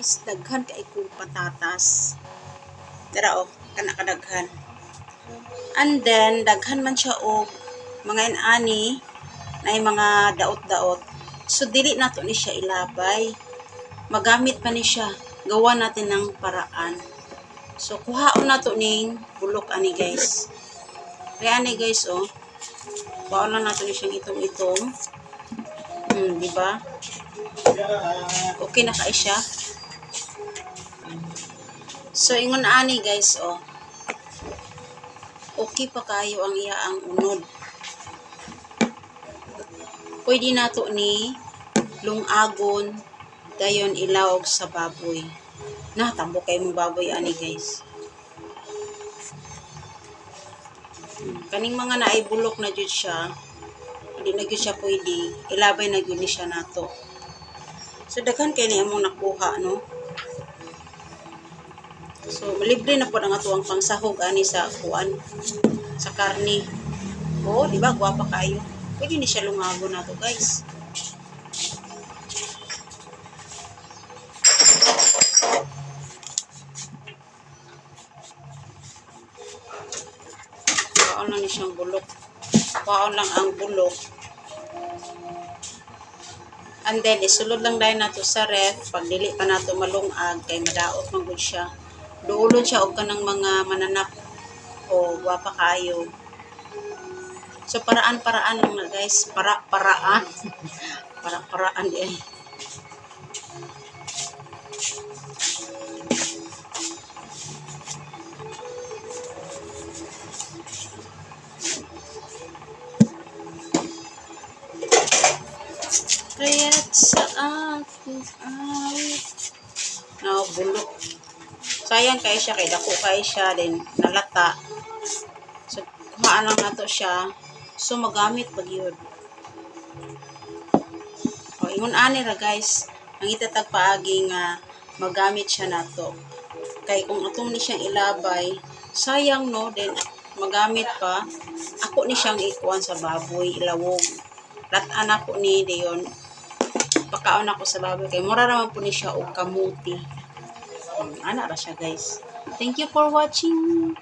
guys, daghan kay kong patatas. Dara oh, kana kadaghan. And then daghan man siya og mga inani na mga daot-daot. So dili nato ni siya ilabay. Magamit pa ni siya. Gawa natin ng paraan. So kuhaon nato ning bulok ani guys. Kaya ani guys oh. Kuhaon lang nato ni siyang itong-itong. Hmm, di ba? Okay na kay siya. So, ingon ani guys, oh. Okay pa kayo ang iya ang unod. Pwede na to ni lungagon dayon ilawog sa baboy. Na, tambo kay mo baboy ani guys. Kaning mga naibulok na jud siya, hindi na gyud siya pwede, ilabay na gyud ni siya nato. So, daghan kay ni among nakuha, no? So, libre na po ang atuang pangsahog ani sa kuan sa karni. Oo, di ba? Gwapa kayo. Pwede ni siya lungago na to, guys. Paon lang ni siyang bulok. Paon lang ang bulok. And then, isulod lang dahil nato sa ref. Pag dili pa nato malungag, kay madaot man siya. Duulon siya og kanang mga mananap o wapa kayo. So, paraan-paraan lang na guys. Para-paraan. Para-paraan eh. Kaya't sa aking awit. No, bulok. Sayang kay siya, kay dako kay siya, din nalata. So, kuhaan lang nato siya. So, magamit pag yun. O, ingon ani guys, ang itatag paagi nga magamit siya nato. Kay kung atong ni siyang ilabay, sayang no, then magamit pa, ako ni siyang ikuan sa baboy, ilawog. Lataan ako ni Deon, pakaon ako sa baboy kay mura naman po ni siya og kamuti. Hmm, ana ra siya guys. Thank you for watching.